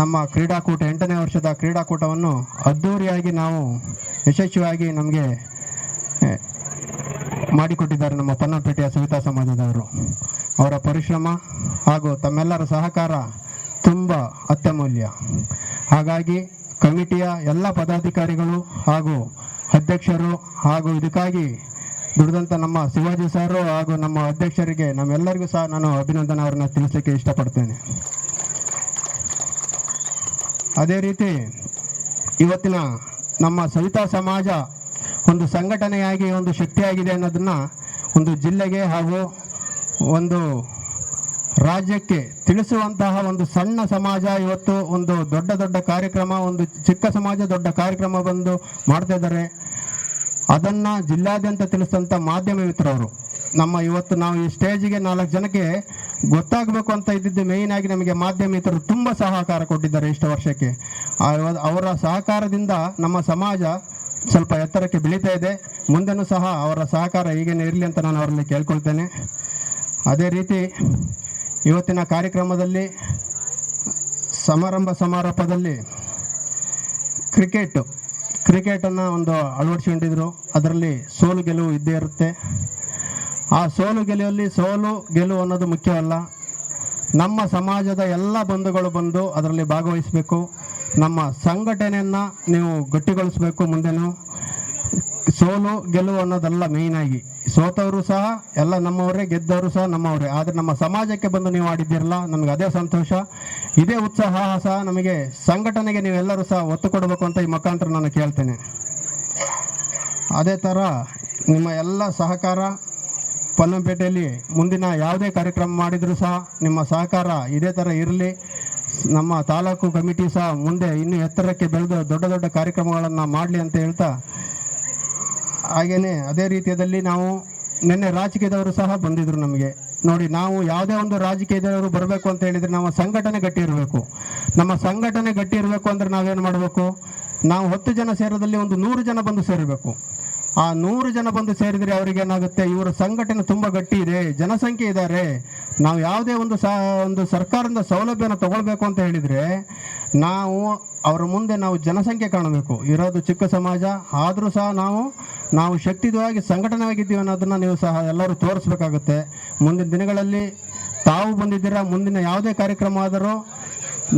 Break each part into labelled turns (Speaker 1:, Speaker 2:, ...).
Speaker 1: ನಮ್ಮ ಕ್ರೀಡಾಕೂಟ, ಎಂಟನೇ ವರ್ಷದ ಕ್ರೀಡಾಕೂಟವನ್ನು ಅದ್ದೂರಿಯಾಗಿ ನಾವು ಯಶಸ್ವಿಯಾಗಿ ನಮಗೆ ಮಾಡಿಕೊಟ್ಟಿದ್ದಾರೆ ನಮ್ಮ ಪನ್ನಪೇಟೆಯ ಸವಿತಾ ಸಮಾಜದವರು. ಅವರ ಪರಿಶ್ರಮ ಹಾಗೂ ತಮ್ಮೆಲ್ಲರ ಸಹಕಾರ ತುಂಬ ಅತ್ಯಮೂಲ್ಯ. ಹಾಗಾಗಿ ಕಮಿಟಿಯ ಎಲ್ಲ ಪದಾಧಿಕಾರಿಗಳು ಹಾಗೂ ಅಧ್ಯಕ್ಷರು ಹಾಗೂ ಇದಕ್ಕಾಗಿ ದುಡಿದಂಥ ನಮ್ಮ ಶಿವಾಜಿ ಸರ್ ಹಾಗೂ ನಮ್ಮ ಅಧ್ಯಕ್ಷರಿಗೆ ನಮ್ಮೆಲ್ಲರಿಗೂ ಸಹ ನಾನು ಅಭಿನಂದನೆ ಅವರನ್ನ ತಿಳಿಸಲಿಕ್ಕೆ ಇಷ್ಟಪಡ್ತೇನೆ. ಅದೇ ರೀತಿ ಇವತ್ತಿನ ನಮ್ಮ ಸವಿತಾ ಸಮಾಜ ಒಂದು ಸಂಘಟನೆಯಾಗಿ, ಒಂದು ಶಕ್ತಿಯಾಗಿದೆ ಅನ್ನೋದನ್ನು ಒಂದು ಜಿಲ್ಲೆಗೆ ಹಾಗೂ ಒಂದು ರಾಜ್ಯಕ್ಕೆ ತಿಳಿಸುವಂತಹ ಒಂದು ಸಣ್ಣ ಸಮಾಜ ಇವತ್ತು ಒಂದು ದೊಡ್ಡ ದೊಡ್ಡ ಕಾರ್ಯಕ್ರಮ, ಒಂದು ಚಿಕ್ಕ ಸಮಾಜ ದೊಡ್ಡ ಕಾರ್ಯಕ್ರಮ ಬಂದು ಮಾಡ್ತಾ ಇದ್ದಾರೆ. ಅದನ್ನು ಜಿಲ್ಲಾದ್ಯಂತ ತಿಳಿಸಿದಂಥ ಮಾಧ್ಯಮ ಮಿತ್ರರು ನಮ್ಮ ಇವತ್ತು ನಾವು ಈ ಸ್ಟೇಜಿಗೆ ನಾಲ್ಕು ಜನಕ್ಕೆ ಗೊತ್ತಾಗಬೇಕು ಅಂತ ಇದ್ದಿದ್ದು ಮೇಯ್ನ್ ಆಗಿ ನಮಗೆ ಮಾಧ್ಯಮ ಮಿತ್ರರು ತುಂಬ ಸಹಕಾರ ಕೊಟ್ಟಿದ್ದಾರೆ ಇಷ್ಟು ವರ್ಷಕ್ಕೆ. ಅವರ ಸಹಕಾರದಿಂದ ನಮ್ಮ ಸಮಾಜ ಸ್ವಲ್ಪ ಎತ್ತರಕ್ಕೆ ಬೆಳೀತಾ ಇದೆ. ಮುಂದೆನೂ ಸಹ ಅವರ ಸಹಕಾರ ಈಗೇನು ಇರಲಿ ಅಂತ ನಾನು ಅವರಲ್ಲಿ ಕೇಳ್ಕೊಳ್ತೇನೆ. ಅದೇ ರೀತಿ ಇವತ್ತಿನ ಕಾರ್ಯಕ್ರಮದಲ್ಲಿ, ಸಮಾರಂಭ ಸಮಾರೋಪದಲ್ಲಿ ಕ್ರಿಕೆಟ್ ಕ್ರಿಕೆಟನ್ನು ಒಂದು ಅಳವಡಿಸಿಕೊಂಡಿದ್ರು. ಅದರಲ್ಲಿ ಸೋಲು ಗೆಲುವು ಇದ್ದೇ ಇರುತ್ತೆ. ಆ ಸೋಲು ಗೆಲುವಲ್ಲಿ ಸೋಲು ಗೆಲುವು ಅನ್ನೋದು ಮುಖ್ಯವಲ್ಲ. ನಮ್ಮ ಸಮಾಜದ ಎಲ್ಲ ಬಂಧುಗಳು ಬಂದು ಅದರಲ್ಲಿ ಭಾಗವಹಿಸಬೇಕು. ನಮ್ಮ ಸಂಘಟನೆಯನ್ನು ನೀವು ಗಟ್ಟಿಗೊಳಿಸಬೇಕು ಮುಂದೆನೂ. ಸೋಲು ಗೆಲುವು ಅನ್ನೋದೆಲ್ಲ ಮೇಯ್ನಾಗಿ ಸೋತವರು ಸಹ, ಎಲ್ಲ ನಮ್ಮವರೇ, ಗೆದ್ದವರು ಸಹ ನಮ್ಮವರೇ. ಆದರೆ ನಮ್ಮ ಸಮಾಜಕ್ಕೆ ಬಂದು ನೀವು ಆಡಿದ್ದೀರಲ್ಲ, ನಮಗೆ ಅದೇ ಸಂತೋಷ. ಇದೇ ಉತ್ಸಾಹ ಸಹ ನಮಗೆ ಸಂಘಟನೆಗೆ ನೀವೆಲ್ಲರೂ ಸಹ ಒತ್ತು ಕೊಡಬೇಕು ಅಂತ ಈ ಮುಖಾಂತರ ನಾನು ಕೇಳ್ತೇನೆ. ಅದೇ ಥರ ನಿಮ್ಮ ಎಲ್ಲ ಸಹಕಾರ ಪನ್ನಂಪೇಟೆಯಲ್ಲಿ ಮುಂದಿನ ಯಾವುದೇ ಕಾರ್ಯಕ್ರಮ ಮಾಡಿದರೂ ಸಹ ನಿಮ್ಮ ಸಹಕಾರ ಇದೇ ಥರ ಇರಲಿ. ನಮ್ಮ ತಾಲೂಕು ಕಮಿಟಿ ಸಹ ಮುಂದೆ ಇನ್ನೂ ಎತ್ತರಕ್ಕೆ ಬೆಳೆದು ದೊಡ್ಡ ದೊಡ್ಡ ಕಾರ್ಯಕ್ರಮಗಳನ್ನು ಮಾಡಲಿ ಅಂತ ಹೇಳ್ತಾ ಹಾಗೆಯೇ ಅದೇ ರೀತಿಯಲ್ಲಿ ನಾವು ನಿನ್ನೆ ರಾಜಕೀಯದವರು ಸಹ ಬಂದಿದ್ದರು ನಮಗೆ. ನೋಡಿ, ನಾವು ಯಾವುದೇ ಒಂದು ರಾಜಕೀಯದವರು ಬರಬೇಕು ಅಂತ ಹೇಳಿದರೆ ನಮ್ಮ ಸಂಘಟನೆ ಗಟ್ಟಿ ಇರಬೇಕು. ನಮ್ಮ ಸಂಘಟನೆ ಗಟ್ಟಿ ಇರಬೇಕು ಅಂದರೆ ನಾವೇನು ಮಾಡಬೇಕು? ನಾವು ಹತ್ತು ಜನ ಸೇರೋದಲ್ಲಿ ಒಂದು ನೂರು ಜನ ಬಂದು ಸೇರಬೇಕು. ಆ ನೂರು ಜನ ಬಂದು ಸೇರಿದರೆ ಅವರಿಗೆ ಏನಾಗುತ್ತೆ ಇವರ ಸಂಘಟನೆ ತುಂಬ ಗಟ್ಟಿ ಇದೆ. ಜನಸಂಖ್ಯೆ ಇದ್ದಾರೆ ನಾವು ಯಾವುದೇ ಒಂದು ಒಂದು ಸರ್ಕಾರದಿಂದ ಸೌಲಭ್ಯನ ತಗೊಳ್ಬೇಕು ಅಂತ ಹೇಳಿದರೆ ನಾವು ಅವರ ಮುಂದೆ ನಾವು ಜನಸಂಖ್ಯೆ ಕಾಣಬೇಕು. ಇರೋದು ಚಿಕ್ಕ ಸಮಾಜ, ಆದರೂ ಸಹ ನಾವು ನಾವು ಶಕ್ತಿಯುತವಾಗಿ ಸಂಘಟನೆಯಾಗಿದ್ದೀವಿ ಅನ್ನೋದನ್ನು ನೀವು ಸಹ ಎಲ್ಲರೂ ತೋರಿಸ್ಬೇಕಾಗುತ್ತೆ. ಮುಂದಿನ ದಿನಗಳಲ್ಲಿ ತಾವು ಬಂದಿದ್ದೀರಾ? ಮುಂದಿನ ಯಾವುದೇ ಕಾರ್ಯಕ್ರಮ ಆದರೂ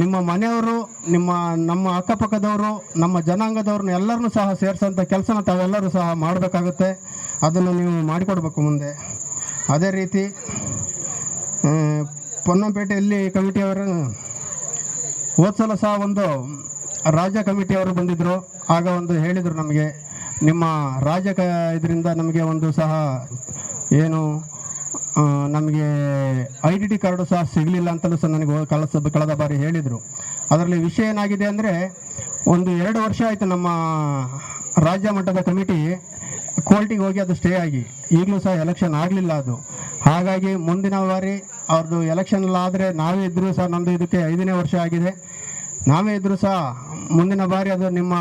Speaker 1: ನಿಮ್ಮ ಮನೆಯವರು, ನಿಮ್ಮ ನಮ್ಮ ಅಕ್ಕಪಕ್ಕದವರು, ನಮ್ಮ ಜನಾಂಗದವ್ರನ್ನ ಎಲ್ಲರನ್ನೂ ಸಹ ಸೇರಿಸೋಂಥ ಕೆಲಸನ ತಾವೆಲ್ಲರೂ ಸಹ ಮಾಡಬೇಕಾಗುತ್ತೆ. ಅದನ್ನು ನೀವು ಮಾಡಿಕೊಡ್ಬೇಕು ಮುಂದೆ. ಅದೇ ರೀತಿ ಪೊನ್ನಂಪೇಟೆಯಲ್ಲಿ ಕಮಿಟಿಯವರು ಸಲ ಸಹ ಒಂದು ರಾಜ್ಯ ಕಮಿಟಿಯವರು ಬಂದಿದ್ದರು ಆಗ ಒಂದು ಹೇಳಿದರು ನಮಗೆ, ನಿಮ್ಮ ರಾಜ್ಯ ಇದರಿಂದ ನಮಗೆ ಒಂದು ಸಹ ಏನು ನಮಗೆ ಐ ಡಿ ಟಿ ಕಾರ್ಡು ಸಹ ಸಿಗಲಿಲ್ಲ ಅಂತಲೂ ಸಹ ನನಗೆ ಕಳಸ, ಕಳೆದ ಬಾರಿ ಹೇಳಿದರು. ಅದರಲ್ಲಿ ವಿಷಯ ಏನಾಗಿದೆ ಅಂದರೆ, ಒಂದು ಎರಡು ವರ್ಷ ಆಯಿತು ನಮ್ಮ ರಾಜ್ಯ ಮಟ್ಟದ ಕಮಿಟಿ ಕೋರ್ಟಿಗೆ ಹೋಗಿ ಅದು ಸ್ಟೇ ಆಗಿ. ಈಗಲೂ ಸಹ ಎಲೆಕ್ಷನ್ ಆಗಲಿಲ್ಲ ಅದು. ಹಾಗಾಗಿ ಮುಂದಿನ ಬಾರಿ ಅವ್ರದ್ದು ಎಲೆಕ್ಷನ್ ಆದರೆ ನಾವೇ ಇದ್ದರೂ ಸಹ ನಮ್ಮದು ಇದಕ್ಕೆ ಐದನೇ ವರ್ಷ ಆಗಿದೆ. ನಾವೇ ಇದ್ದರೂ ಸಹ ಮುಂದಿನ ಬಾರಿ ಅದು ನಿಮ್ಮ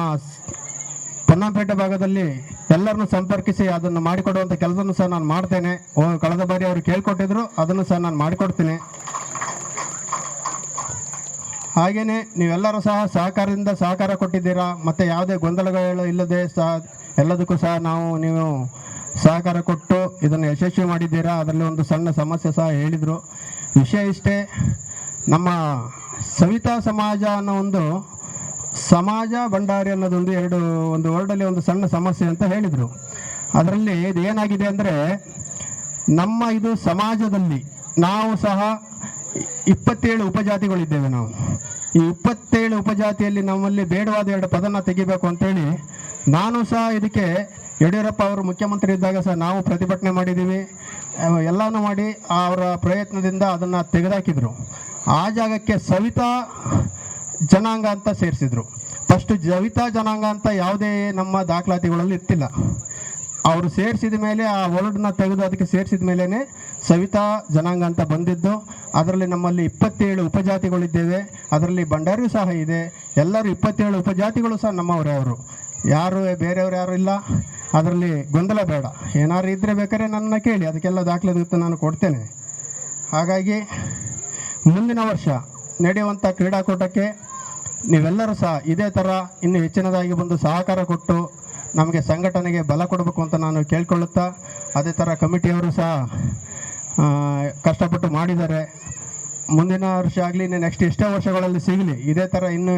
Speaker 1: ಪೊನ್ನಂಪೇಟೆ ಭಾಗದಲ್ಲಿ ಎಲ್ಲರನ್ನು ಸಂಪರ್ಕಿಸಿ ಅದನ್ನು ಮಾಡಿಕೊಡುವಂಥ ಕೆಲಸವನ್ನು ಸಹ ನಾನು ಮಾಡ್ತೇನೆ. ಕಳೆದ ಬಾರಿ ಅವರು ಕೇಳ್ಕೊಟ್ಟಿದ್ರು, ಅದನ್ನು ಸಹ ನಾನು ಮಾಡಿಕೊಡ್ತೀನಿ. ಹಾಗೆಯೇ ನೀವೆಲ್ಲರೂ ಸಹ ಸಹಕಾರದಿಂದ ಸಹಕಾರ ಕೊಟ್ಟಿದ್ದೀರಾ, ಮತ್ತು ಯಾವುದೇ ಗೊಂದಲಗಳು ಇಲ್ಲದೆ ಸಹ ಎಲ್ಲದಕ್ಕೂ ಸಹ ನಾವು, ನೀವು ಸಹಕಾರ ಕೊಟ್ಟು ಇದನ್ನು ಯಶಸ್ವಿ ಮಾಡಿದ್ದೀರಾ, ಅದರಲ್ಲಿ ಒಂದು ಸಣ್ಣ ಸಮಸ್ಯೆ ಸಹ ಹೇಳಿದರು. ವಿಷಯ ಇಷ್ಟೇ, ನಮ್ಮ ಸವಿತಾ ಸಮಾಜ ಅನ್ನೋ ಒಂದು ಸಮಾಜ ಭಂಡಾರಿ ಅನ್ನೋದೊಂದು ಎರಡು, ಒಂದು ವರ್ಡಲ್ಲಿ ಒಂದು ಸಣ್ಣ ಸಮಸ್ಯೆ ಅಂತ ಹೇಳಿದರು. ಅದರಲ್ಲಿ ಇದೇನಾಗಿದೆ ಅಂದರೆ, ನಮ್ಮ ಇದು ಸಮಾಜದಲ್ಲಿ ನಾವು ಸಹ ಇಪ್ಪತ್ತೇಳು ಉಪಜಾತಿಗಳಿದ್ದೇವೆ ನಾವು. ಈ ಇಪ್ಪತ್ತೇಳು ಉಪಜಾತಿಯಲ್ಲಿ ನಮ್ಮಲ್ಲಿ ಬೇಡವಾದ ಎರಡು ಪದನ ತೆಗಿಬೇಕು ಅಂತೇಳಿ ನಾನು ಸಹ ಇದಕ್ಕೆ ಯಡಿಯೂರಪ್ಪ ಅವರು ಮುಖ್ಯಮಂತ್ರಿ ಇದ್ದಾಗ ಸಹ ನಾವು ಪ್ರತಿಭಟನೆ ಮಾಡಿದ್ದೀವಿ. ಎಲ್ಲನೂ ಮಾಡಿ ಅವರ ಪ್ರಯತ್ನದಿಂದ ಅದನ್ನು ತೆಗೆದಾಕಿದ್ರು. ಆ ಜಾಗಕ್ಕೆ ಸವಿತಾ ಜನಾಂಗ ಅಂತ ಸೇರಿಸಿದ್ರು. ಫಸ್ಟ್ ಜವಿತಾ ಜನಾಂಗ ಅಂತ ಯಾವುದೇ ನಮ್ಮ ದಾಖಲಾತಿಗಳಲ್ಲಿ ಇರ್ತಿಲ್ಲ ಅವರು ಸೇರಿಸಿದ ಮೇಲೆ ಆ ವರ್ಡ್ನ ತೆಗೆದು ಅದಕ್ಕೆ ಸೇರಿಸಿದ ಮೇಲೇ ಸವಿತಾ ಜನಾಂಗ ಅಂತ ಬಂದಿದ್ದು. ಅದರಲ್ಲಿ ನಮ್ಮಲ್ಲಿ ಇಪ್ಪತ್ತೇಳು ಉಪಜಾತಿಗಳಿದ್ದೇವೆ. ಅದರಲ್ಲಿ ಬಂಡಾರಿಯೂ ಸಹ ಇದೆ. ಎಲ್ಲರೂ ಇಪ್ಪತ್ತೇಳು ಉಪಜಾತಿಗಳು ಸಹ ನಮ್ಮವರೇ ಅವರು. ಯಾರು ಬೇರೆಯವರು ಯಾರು ಇಲ್ಲ. ಅದರಲ್ಲಿ ಗೊಂದಲ ಬೇಡ. ಏನಾದ್ರು ಇದ್ದರೆ ಬೇಕಾದ್ರೆ ನನ್ನ ಕೇಳಿ. ಅದಕ್ಕೆಲ್ಲ ದಾಖಲೆ ನಾನು ಕೊಡ್ತೇನೆ. ಹಾಗಾಗಿ ಮುಂದಿನ ವರ್ಷ ನಡೆಯುವಂಥ ಕ್ರೀಡಾಕೂಟಕ್ಕೆ ನೀವೆಲ್ಲರೂ ಸಹ ಇದೇ ಥರ ಇನ್ನು ಹೆಚ್ಚಿನದಾಗಿ ಬಂದು ಸಹಕಾರ ಕೊಟ್ಟು ನಮಗೆ ಸಂಘಟನೆಗೆ ಬಲ ಕೊಡಬೇಕು ಅಂತ ನಾನು ಕೇಳ್ಕೊಳ್ಳುತ್ತಾ, ಅದೇ ಥರ ಕಮಿಟಿಯವರು ಸಹ ಕಷ್ಟಪಟ್ಟು ಮಾಡಿದ್ದಾರೆ. ಮುಂದಿನ ವರ್ಷ ಆಗಲಿ ನೆಕ್ಸ್ಟ್ ಎಷ್ಟೇ ವರ್ಷಗಳಲ್ಲಿ ಸಿಗಲಿ, ಇದೇ ಥರ ಇನ್ನೂ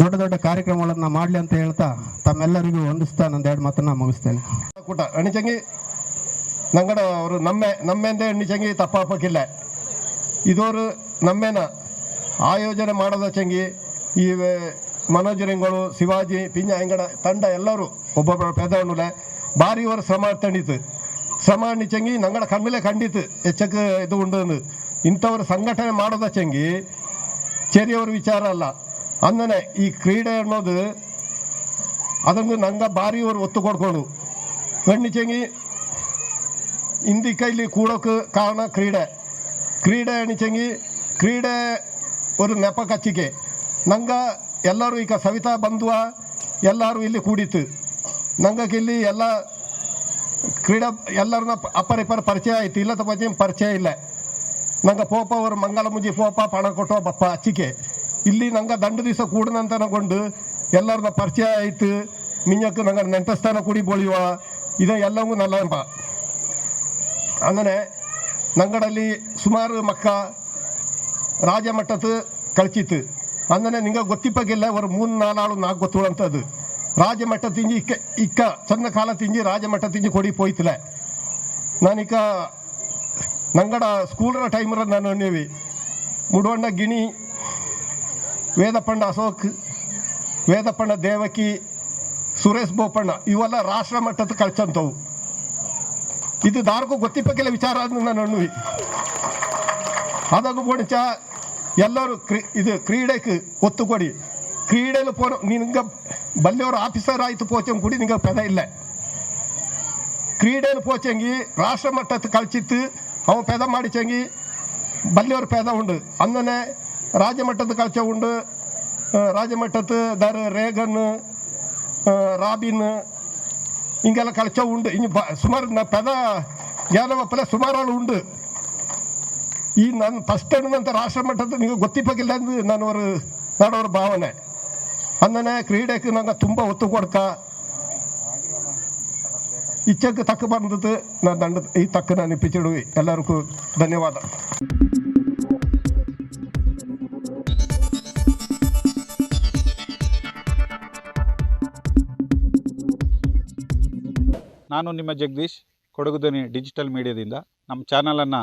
Speaker 1: ದೊಡ್ಡ ದೊಡ್ಡ ಕಾರ್ಯಕ್ರಮಗಳನ್ನು ಮಾಡಲಿ ಅಂತ ಹೇಳ್ತಾ ತಮ್ಮೆಲ್ಲರಿಗೂ ಹೊಂದಿಸ್ತಾ ಎರಡು ಮಾತನ್ನು ಮುಗಿಸ್ತೇನೆ.
Speaker 2: ಕೂಟ ಅಣಿಚಂಗಿ ನಂಗಡ ಅವರು ನಮ್ಮೆ, ನಮ್ಮೆಂದೇ ಎಣ್ಣಿಚಂಗಿ ತಪ್ಪಾಪಕ್ಕಿಲ್ಲ. ಇದೋರು ನಮ್ಮೇನ? ಆಯೋಜನೆ ಮಾಡದ ಚಂಗಿ ಈ ಮನೋಜ್ ರಿಂಗಳು ಶಿವಾಜಿ ಪಿಂಜ ಎಂಗಡ ತಂಡ ಎಲ್ಲರೂ ಒಬ್ಬೊಬ್ಬರ ಪೆದವಣ್ಣುಲೆ ಭಾರಿ ಇವರು ಶ್ರಮ ತಂಡಿತು ಶ್ರಮ ಎಣ್ಣಿಚಂಗಿ ನಂಗಡ ಕಣ್ಮೇಲೆ ಖಂಡಿತು ಹೆಚ್ಚಕ್ಕೆ ಇದು ಉಂಡು ಇಂಥವ್ರ ಸಂಘಟನೆ ಮಾಡೋದ ಚಂಗಿ ಚೆರಿಯವ್ರ ವಿಚಾರ ಅಲ್ಲ. ಅಂದನೆ ಈ ಕ್ರೀಡೆ ಅನ್ನೋದು ಅದನ್ನು ನಂಗೆ ಭಾರಿ ಇವರು ಒತ್ತು ಕೊಡ್ಕೊಂಡು. ಗಣ್ಣಿಚಂಗಿ ಇಂದಿ ಕೈಲಿ ಕೂಡೋಕೆ ಕಾರಣ ಕ್ರೀಡೆ. ಕ್ರೀಡೆ ಅಣಿಚಂಗಿ ಕ್ರೀಡೆ ஒரு ನೆಪ ಕಚ್ಚಿಕೆ ನಂಗೆ ಎಲ್ಲರೂ ಈಗ ಸವಿತಾ ಬಂಧುವ ಎಲ್ಲರೂ ಇಲ್ಲಿ ಕೂಡಿತ್ತು. ನಂಗಕ್ಕೆ ಇಲ್ಲಿ ಎಲ್ಲ ಕ್ರೀಡಾ, ಎಲ್ಲರನ್ನ ಅಪ್ಪರ ಪರಿಚಯ ಆಯ್ತು. ಇಲ್ಲದ ಬಗ್ಗೆ ಪರಿಚಯ ಇಲ್ಲ. ನಂಗೆ ಪೋಪ ಅವರು ಮಂಗಲ ಮುಂಜಿ ಪೋಪ, ಪಣ ಕೊಟ್ಟೋ ಬಪ್ಪ ಅಚ್ಚಿಕೆ ಇಲ್ಲಿ ನಂಗೆ ದಂಡು ದಿವಸ ಕೂಡನಂತನಗೊಂಡು ಎಲ್ಲರನ್ನ ಪರಿಚಯ ಆಯಿತು. ಮಿಂಜಕ್ಕೆ ನಂಗೆ ನೆಂಟಸ್ಥಾನ ಕೂಡಿ ಬೊಳಿಯುವ ಇದು ಎಲ್ಲವೂ ನಲ್ಲಂಬ ಅಂದರೆ ನಂಗಡಲ್ಲಿ ಸುಮಾರು ಮಕ್ಕ ರಾಜ ಮಟ್ಟದ ಕಳ್ಚಿತ್ತು. ಅಂದರೆ ನಿಂಗೆ ಗೊತ್ತಿಪ್ಪಗಿಲ್ಲ ಒಂದು ಮೂರು ನಾಲಾಳು ನಾಲ್ಕು ಗೊತ್ತು ರಾಜ ರಾಜಮಟ್ಟ ತಿಂಜಿ ಇಕ್ಕ ಇಕ್ಕ, ಸಣ್ಣ ಕಾಲ ತಿಂಜಿ ರಾಜಮಟ್ಟ ತಿಂಜಿ ಕೊಡಿ ಪೋಯ್ತಿಲ್ಲ. ನಾನೀಗ ನಂಗಡ ಸ್ಕೂಲರ ಟೈಮರ ನಾನು ಅನ್ನೇವಿ. ಮುಡವಣ್ಣ ಗಿಣಿ, ವೇದಪಂಡ ಅಶೋಕ್ ವೇದಪಣ್ಣ ದೇವಕಿ, ಸುರೇಶ್ ಬೋಪಣ್ಣ, ಇವೆಲ್ಲ ರಾಷ್ಟ್ರ ಮಟ್ಟದ ಕಳ್ಚಂತವು. ಇದು ದಾರ್ಗೂ ಗೊತ್ತಿಪ್ಪಕ್ಕೆಲ್ಲ ವಿಚಾರ ನಾನು ಅನ್ನುವಿ. ಅದಾಗ ಬೋಣಿಚ ಎಲ್ಲರೂ ಕ್ರೀ ಇದು ಕ್ರೀಡೆಗೆ ಒತ್ತು ಕೊಡಿ ಕ್ರೀಡೆಲು ಪೋನ ನಿನ್ಗೆ ಬಲ್ಲೆಯವರು ಆಫೀಸರ್ ಆಯಿತು ಪೋಚಂಗ್ ಕೂಡಿ ನಿಂಗೆ ಪೆದ ಇಲ್ಲ ಕ್ರೀಡೆಲು ಪೋಚಂಗಿ ರಾಷ್ಟ್ರ ಮಟ್ಟದ ಕಳ್ಚಿತ್ತು ಅವ ಪೆದ ಮಾಡಿಚಂಗಿ ಬಲ್ಲೆಯವ್ರ ಪೆದ ಉಂಡು ಅಂದನೆ ರಾಜ್ಯ ಮಟ್ಟದ ಕಳ್ಚ ಉಂಡು ಆ, ರಾಜ್ಯ ಮಟ್ಟದ ದರ ರೇಗನ್ ಆ, ರಾಬಿನ್ ಹಿಂಗೆಲ್ಲ ಕಳಚ ಉಂಡು ಇನ್ನು ಬ ಸುಮಾರು ನ ಪೆದ ಜ್ಞಾನವಪ್ಪಲೆ ಸುಮಾರು ಉಂಡು ಈ ನನ್ನ ಫಸ್ಟ್ ಅನ್ನುವಂಥ ರಾಷ್ಟ್ರ ಮಟ್ಟದ ನೀವು ಗೊತ್ತಿಪ್ಪಕ್ಕಿಲ್ಲ ಅಂದ್ರೆ ನನ್ನವರ ನಾಡೋರ ಭಾವನೆ. ಅಂದನೆ ಕ್ರೀಡೆಗೆ ನಂಗೆ ತುಂಬ ಒತ್ತು ಕೊಡ್ಕ. ಇಚ್ಛಕ್ಕೆ ತಕ್ಕ ಬಂದದ್ದು ನಾನು ದಂಡ ಈ ತಕ್ಕ ನಾನು ಇಪ್ಪಿಚಿಡುವಿ ಎಲ್ಲರಿಗೂ ಧನ್ಯವಾದ.
Speaker 3: ನಾನು ನಿಮ್ಮ ಜಗದೀಶ್ ಕೊಡಗುದನಿ ಡಿಜಿಟಲ್ ಮೀಡಿಯಾದಿಂದ ನಮ್ಮ ಚಾನಲನ್ನು